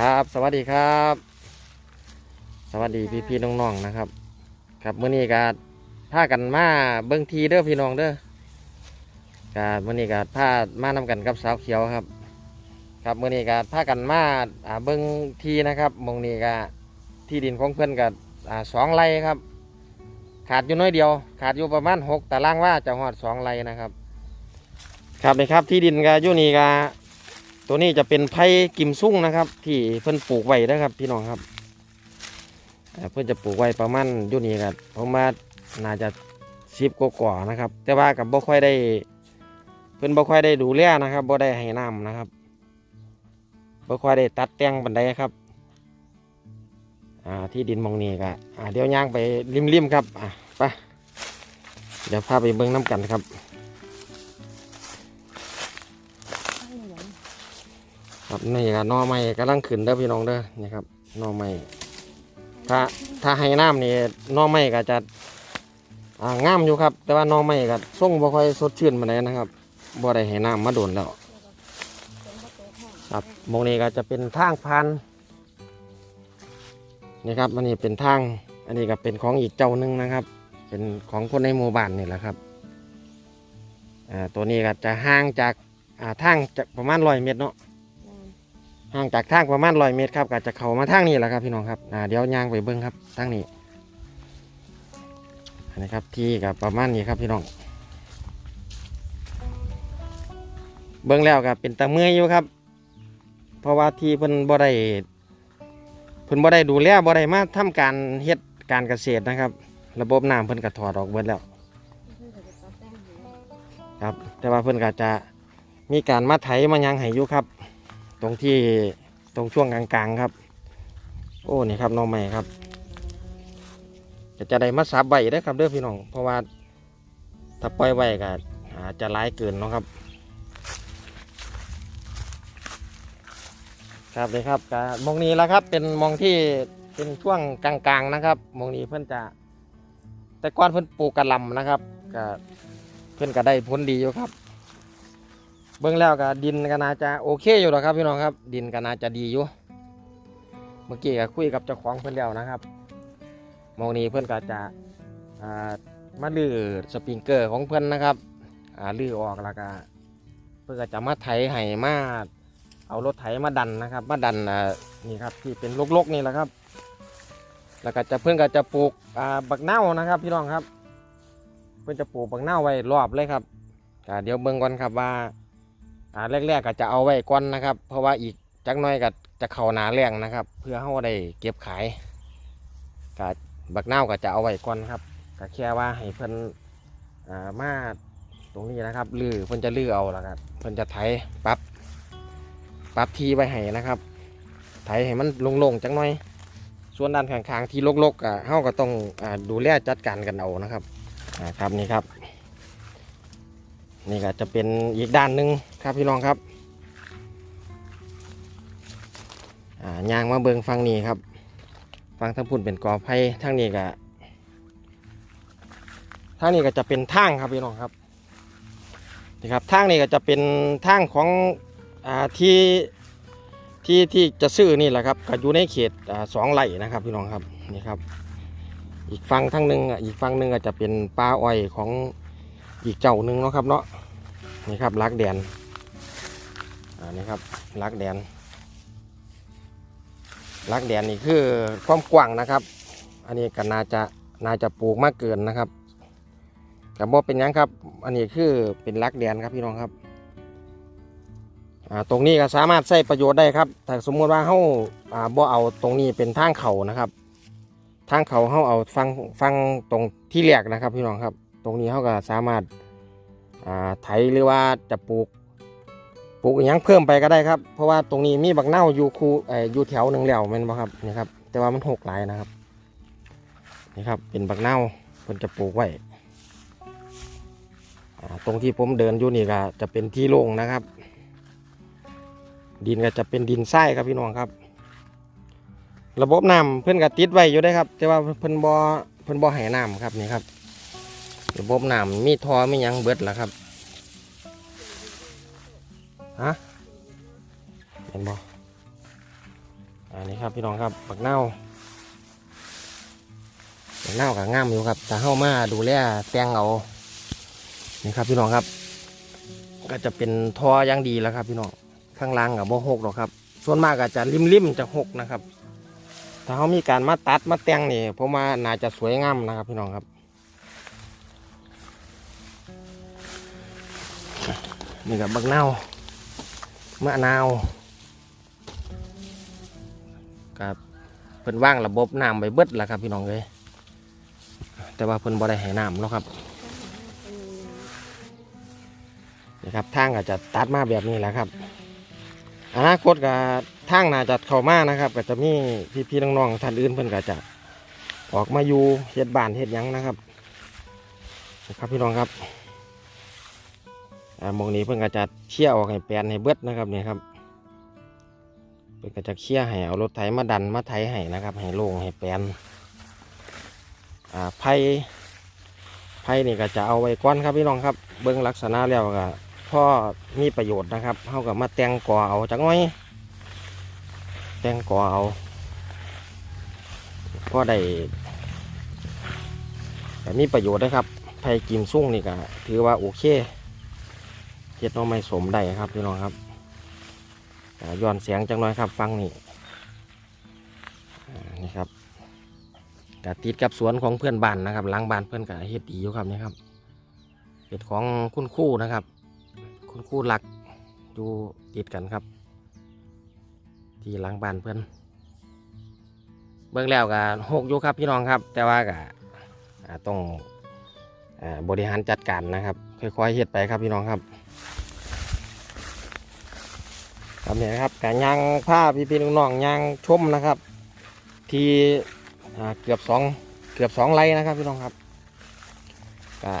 ครับ สวัสดีครับ สวัสดีพี่พี่ๆน้องๆนะครับ ครับมื้อนี้ก็พากันมาเบิ่งทีเด้อพี่น้องเด้อก็มื้อนี้ก็พามานำกันกับสาวเขียวครับ ครับมื้อนี้ก็พากันมาอ่าเบิ่งทีนะครับหมองนี้ก็ที่ดินของเพื่อนก็อ่าสองไร่ครับ ขาดอยู่น้อยเดียว ขาดอยู่ประมาณหกตารางว่าจะหอดสองไร่นะครับ ครับนี่ครับที่ดินก็อยู่นี่ก็ ตัวนี้จะเป็นไผ่กิมซุ่งนะครับ ที่เพิ่นปลูกไว้นะครับ พี่น้องครับ เพิ่นจะปลูกไว้ประมาณยู่นี่ครับผมว่าน่าจะสิบกว่าๆนะครับ แต่ว่ากับบ่ค่อยได้ เพิ่นบ่ค่อยได้ดูแลนะครับบ่ได้ให้น้ำนะครับบ่ค่อยได้ตัดแต่งบันไดครับที่ดินมองนี้ก็เดี๋ยวย่างไปริมๆครับไปเดี๋ยวพาไปเบิ่งน้ำกันครับ ครับนี่ก็นอไม้กำลังขึ้นเด้อพี่น้องเด้อนี่ครับนอไม้ถ้าถ้าให้น้ำนี่นอไม้ก็จะอ่างามอยู่ครับ แต่ว่านอไม้ก็ส่งบ่ค่อยสดชื่นมาเลยนะครับบ่ได้ให้น้ำมาโดนแล้วครับหมงนี้ก็จะเป็นทางพันนี่ครับอันนี้เป็นทาง อันนี้ก็เป็นของอีกเจ้าหนึงนะครับ เป็นของคนในหมู่บ้านนี่แหละครับตัวนี้ก็จะห่างจากอ่าทางจากประมาณร้อยเมตรเนาะ ห่างจากทางประมาณร้อยเมตรครับก็จะเข้ามาทางนี้แหละครับพี่น้องครับอ่าเดี๋ยวยางไปเบิ้งครับทางนี้นนี้ครับที่กับประมาณนี้ครับพี่น้อง เบิ้งแล้วก็เป็นตะเมื่อยอยู่ครับ เพราะว่าที่เพิ่นบ่ได้เพิ่นบ่ได้ดูแลบ่ได้มาทำการเฮ็ดการเกษตรนะครับ ระบบน้ำเพิ่นก็ถอดออกเบิดแล้วครับแต่ว่าเพิ่นก็จะมีการมาไถมายังให้อยู่ครับ ตรงที่ตรงช่วงกลางๆครับ โอ้นี่ครับน้องใหม่ครับจะจะได้มาสับใบได้ครับเด้อพี่น้อง เพราะว่าถ้าปล่อยไว้ก็อาจจะร้ายเกินเนาะครับ ครับเลยครับก็มองนี้แล้วครับ เป็นมองที่เป็นช่วงกลางๆนะครับ มองนี้เพื่อนจะ แต่ก่อนเพื่อนปลูกกระลำนะครับก็เพื่อนก็ได้ผลดีอยู่ครับ เบื้องแล้วก็ดินก็น่าจะโอเคอยู่หรอกครับพี่น้องครับ ดินก็น่าจะดีอยู่ เมื่อกี้ก็คุยกับเจ้าของเพื่อนแล้วนะครับมองนี้เพื่อนก็จะมาลื้อสปริงเกอร์ของเพื่อนนะครับลื้อออกแล้วก็เพื่อนก็จะมาไถให้มาเอารถไถมาดันนะครับ มาดันนี่ครับที่เป็นลกๆนี่แหละครับ แล้วก็จะเพื่อนก็จะปลูกบักเน่าวนะครับ พี่น้องครับ เพื่อนจะปลูกบักเน่าวไว้รอบเลยครับเดี๋ยวเบิ่งก่อนครับว่า อ่าแรกๆก็จะเอาไว้ก่อนนะครับ เพราะว่าอีกจักหน้อยก็จะเข้าหนาแรงนะครับ เพื่อให้ได้เก็บขายก็บักนาก็จะเอาไว้ก่อนครับก็แค่ว่าให้เพิ่นอ่ามาตรงนี้นะครับลือเพิ่นจะลือเอาละครับเพิ่นจะไถปรับปรับทีไว้ให้นะครับ ไถให้มันโล่งๆจักหน่อย ส่วนด้านข้างๆที่ลกๆอะเฮาก็ต้องอ่าดูแลจัดการกันเอานะครับอ่าครับนี่ครับ นี่ก็จะเป็นอีกด้านหนึ่งครับพี่น้องครับยางมาเบิงฟังนี้ครับ ฟังทั้งพุ่นเป็นกอไผ่ทั้งนี้ก็ทางนี้ก็จะเป็นทางครับพี่น้องครับนี่ครับทางนี้ก็จะเป็นทางของอที่ที่ที่จะซื้อนี่แหละครับก็อยู่ในเขตอสองไร่นะครับพี่น้องครับนี่ครับ อีกฝั่งทั้งหนึ่งอีกฝั่งหนึ่งก็จะเป็นป่าอ้อยของ อีกเจ้าหนึ่งเนาะครับเนาะนี่ครับลักแดนอ่านี่ครับลักแดนลักแดนนี่คือความกว้างนะครับ อันนี้ก็น่าจะน่าจะปลูกมากเกินนะครับกับบ่เป็นยังครับ อันนี้คือเป็นลักแดนครับพี่น้องครับตรงนี้ก็สามารถใช้ประโยชน์ได้ครับแต่สมมติว่าเฮาาบ่เอาตรงนี้เป็นทางเขานะครับ ทางเขาเฮาเอาฟังฟังตรงที่แรกนะครับพี่น้องครับ ตรงนี้เขาก็สามารถาไถหรือว่าจะปลูกปลูกอหยังเพิ่มไปก็ได้ครับ เพราะว่าตรงนี้มีบักเน่าอยู่คูออยู่แถวหนึ่งแล้วม่นบ่ครับนี่ครับ แต่ว่ามันหกหลายนะครับนี่ครับเป็นบักเน่าเพิ่นจะปลูกไว้ตรงที่ผมเดินอยู่นี่ก็จะเป็นที่โล่งนะครับ ดินก็จะเป็นดินทรายครับพี่น้องครับ ระบบน้ำเพิ่อนก็ติดไว้อยู่ได้ครับ แต่ว่าเพิ่นบ่เพิ่นบ่ให้น้ำครับนี่ครับ ระบบน้ำมีท่อมีหยังเบิดแล้วครับฮะเห็นบ่อันนี้ครับพี่น้องครับบักเน่าบักเน่ากับงามอยู่ครับแต่เข้ามาดูแลแตงเอานี่ครับพี่น้องครับ ก็จะเป็นทออย่างดีแล้วครับพี่น้องข้างล่างกับโมหกหรอกครับ ส่วนมากก็จะริมๆจะหกนะครับ ถ้าเขามีการมาตัดมาแต่งนี่ผมว่าน่าจะสวยงามนะครับพี่น้องครับ นี่กับบักเน่าวมะนาวกับเพิ่นว่างระบบน้ำไปเบิดแล้วครับพี่น้องเลยแต่ว่าเพิ่นบ่ได้ให้น้ำเนาะครับนี่ครับทางก็จะตัดมาแบบนี้แหละครับอนาคตก็ทางน่าจะเข้ามานะครับ ก็จะมีพี่ๆน้องๆท่านอื่นเพิ่นก็จะออกมาอยู่เฮ็ดบ้านเฮ็ดยังนะครับนะครับพี่น้องครับ อ่าหมองนี้เพิ่นก็จะเชี่ยออกให้แปลนให้เบิดนะครับเนี่ยครับเพิ่นก็จะเชี่ยให้เอารถไถมาดันมาไถให้นะครับให้โล่งให้แปลนอ่าไผ่ไผ่นี่ก็จะเอาไว้ก้อนครับพี่น้องครับ เบิ้องลักษณะแล้วก็พ่อมีประโยชน์นะครับเท่ากับมาแตงกอเอาจักน่อย แตงกอเอาพ่อได้แต่มีประโยชน์นะครับไผ่กิมซุ่งนี่ก็ถือว่าโอเค เฮ็ดน้องไม้สมได้ครับพี่น้องครับย้อนเสียงจังน้อยครับฟังนี่นี่ครับกติดกับสวนของเพื่อนบ้านนะครับล้างบ้านเพื่อนกับเฮ็ดดีอยู่ครับนี่ครับเฮ็ดของคุณคู่นะครับ คุณคู่หลักอยู่ติดกันครับ ที่ล้างบ้านเพื่อนเบื้องแล้วก็หกอยู่ครับพี่น้องครับ แต่ว่าก็อ่าต้องอบริหารจัดการนะครับ ค่อยๆเฮ็ดไปครับพี่น้องครับครับเนี่ยครับการย่างผ้าพี่พี่น้องๆย่างชมนะครับ ที่เกือบสองเกือบสองไร่นะครับพี่น้องครับก็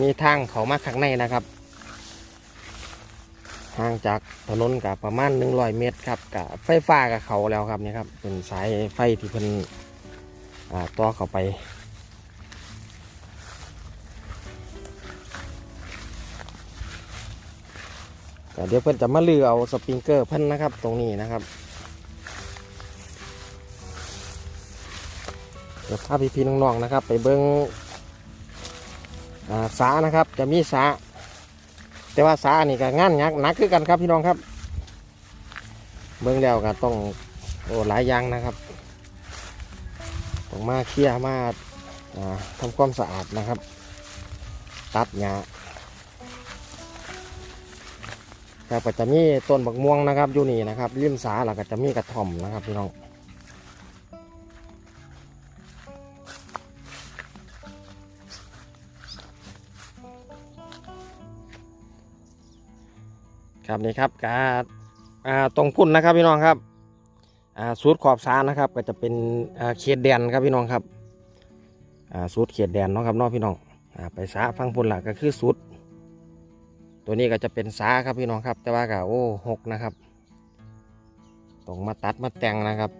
มีทางเขามาข้างในนะครับห่างจากถนนกับประมาณหนึ่งร้อยเมตรครับกับไฟฟ้ากับเขาแล้วครับเนี่ยครับเป็นสายไฟที่เพิ่นต่อเข้าไป ก็เดี๋ยวเพิ่อนจะมาลือเอาสปริงเกอร์เพิ่นนะครับตรงนี้นะครับเดี๋ยวพาพี่ๆน้องๆนะครับ ไปเบิ้งอ่าสานะครับ จะมีสาแต่ว่าสานี่ก็งานยักหนักคือกันครับพี่น้องครับ เบิ้งแล้วก็ต้องโอ้หลายอย่างนะครับต้องมาเคลียร์มาอ่าทำความสะอาดนะครับ ตัดหญ้า ครับก็จะมีต้นบักม่วงนะครับอยู่นี่นะครับริมสาแล้วก็จะมีกระท่อมนะครับพี่น้องครับนี่ครับกาตรงพุ่นนะครับพี่น้องครับสูตรขอบสานะครับ ก็จะเป็นเขตแดนครับพี่น้องครับสูตรเขตแดนเนาะครับน้องพี่น้องอไปสาฟังพุ่นหลักก็คือสูตร ตัวนี้ก็จะเป็นสาครับพี่น้องครับ แต่ว่าก็โอ้หกนะครับต้องมาตัดมาแต่งนะครับ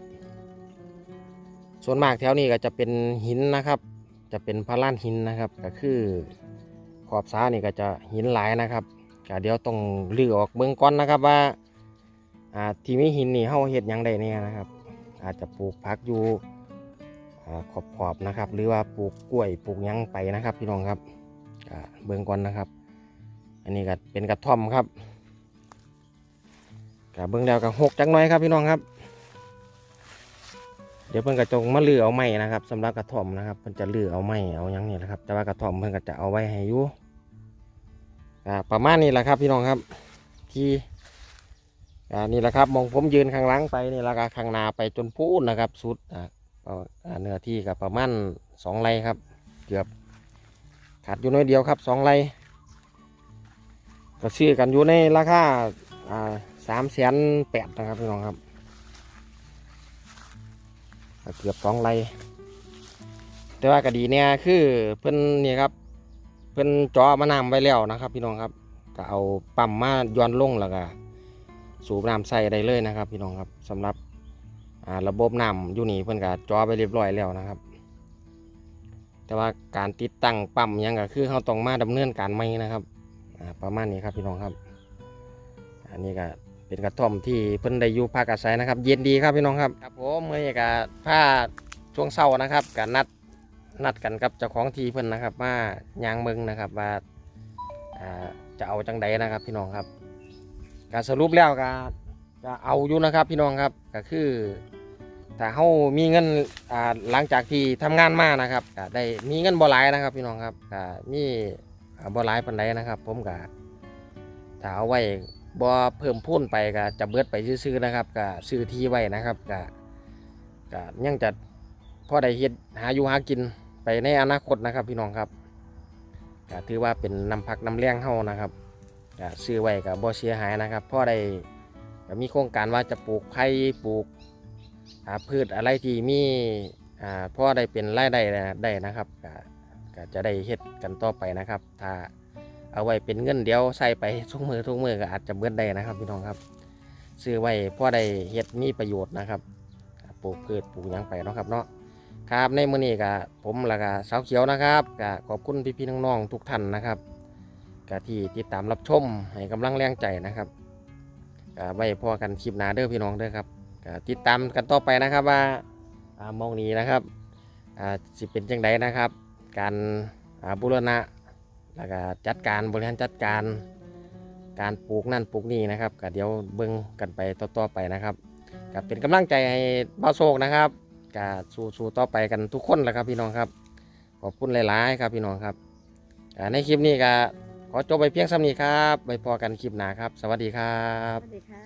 ส่วนมากแถวนี้ก็จะเป็นหินนะครับ จะเป็นพาร่านหินนะครับ ก็คือขอบสานี่ก็จะหินหลายนะครับก็เดี๋ยวต้องลื้อออกเบื้องก้อนนะครับว่าที่มีหินนี่เฮาเฮ็ดยังได้เนี่ยนะครับ อาจจะปลูกผักอยู่ขอบๆนะครับ หรือว่าปลูกกล้วยปลูกยังไปนะครับ พี่น้องครับเบื้องก้อนนะครับ อันนี้ก็เป็นกระท่อมครับกับเบื้องแล้วกับหกจังน้อยครับพี่น้องครับ เดี๋ยวเพิ่นกระจงมาลือเอาไม้นะครับสำหรับกระท่อมนะครับเพิ่นจะลือเอาไม้เอายังนี่แหละครับ แต่ว่ากระท่อมเพิ่นก็จะเอาไว้ให้อยู่ประมาณนี้แหละครับ พี่น้องครับ ที่อ่านี่แหละครับมองผมยืนข้างหลังไปนี่แล้วก็ข้างนาไปจนพูนนะครับสุดเนื้อที่กับประมาณสองไร่ครับ เกือบขาดอยู่น้อยเดียวครับสองไร่ ก็ซื้อกันอยู่ในราคาอ่าสามแสนแปดนะครับพี่น้องครับเกือบสองไรแต่ว่ากดีเนี่ยคือเพิ่นนี่ครับ เพิ่นจาะมะน้ำไว้แล้วนะครับพี่น้องครับก็เอาปั๊มมาย้อนลงแล้วก็สูบน้ำใส่ได้เลยนะครับ พี่น้องครับสำหรับระบบน้ำอยู่นี่เพิ่นก็จาะไปเรียบร้อยแล้วนะครับ แต่ว่าการติดตั้งปั๊มยังก็คือเขาต้องมาดำเนินการใหม่นะครับ ประมาณนี้ครับพี่น้องครับ อันนี้ก็เป็นกระท่อมที่เพิ่นได้อยู่ภาคอาศัยนะครับ เย็นดีครับพี่น้องครับครับผมเมื่อนี้ก็ผ้าช่วงเช้านะครับก็นัดนัดกันกับเจ้าของทีเพิ่นนะครับมายางเมืองนะครับว่าจะเอาจังใดนะครับพี่น้องครับการสรุปแล้วก็จะเอาอยู่นะครับพี่น้องครับก็คือถ้าเขามีเงินหลังจากที่ทำงานมานะครับก็ได้มีเงินบ่หลายนะครับพี่น้องครับก็มี บ่หลายปานใดนะครับ ผมก็ถ้าเอาไว้บ่เพิ่มพูนไปก็จะเบิดไปซื้อๆนะครับก็ซื้อที่ไว้นะครับก็ก็ยังจะพอได้เฮ็ดหาอยู่หากินไปในอนาคตนะครับ พี่น้องครับก็ถือว่าเป็นน้ำพักน้ำเลี้ยงเฮานะครับก็ซื้อไว้ก็บ่เสียหายนะครับพอได้ก็มีโครงการว่าจะปลูกไผ่ปลูกพืชอะไรที่มีพ่อได้เป็นรายได้ได้นะครับ ก็จะได้เฮ็ดกันต่อไปนะครับ ถ้าเอาไว้เป็นเงินเดียวใส่ไปทุกมือทุกมือก็อาจจะเบิดได้นะครับพี่น้องครับ ซื้อไว้พ่อได้เฮ็ดมีประโยชน์นะครับปลูกพืชปลูกหยังไปเนาะครับเนาะครับในมื้อนี้ก็ผมแล้วก็สาวเขียวนะครับก็ขอบคุณพี่ๆน้องๆทุกท่านนะครับก็ที่ติดตามรับชมให้กำลังแรงใจนะครับก็ไว้พอกันคลิปหน้าเด้อพี่น้องเด้อครับก็ติดตามกันต่อไปนะครับว่าอ่ามองนี้นะครับอ่าสิเป็นจังไดนะครับ การอ่าบูรณะแล้วก็จัดการบริหารจัดการ การปลูกนั่นปลูกนี่นะครับก็เดี๋ยวเบิ่งกันไปต่อๆไปนะครับก็เป็นกำลังใจให้บ้าวโศกนะครับก็สู้ๆต่อไปกันทุกคนแหละครับพี่น้องครับ ขอบคุณหลายๆครับพี่น้องครับอ่าในคลิปนี้ก็ขอจบไปเพียงสำนี้ครับไปพอกันคลิปหน้าครับ สวัสดีครัสบวัสดีค่ะ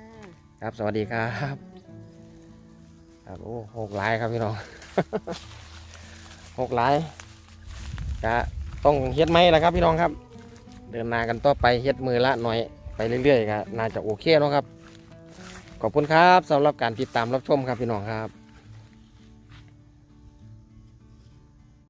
ครับสวัสดีครับครับโอ้หกหลายครับพี่น้องหกหลาย จะต้องเฮ็ดไหมล่ะครับพี่น้องครับ เดินนากันต่อไปเฮ็ดมือละหน่อยไปเรื่อยๆก็น่าจะโอเคเนาะครับ ขอบคุณครับสำหรับการติดตามรับชมครับพี่น้องครับ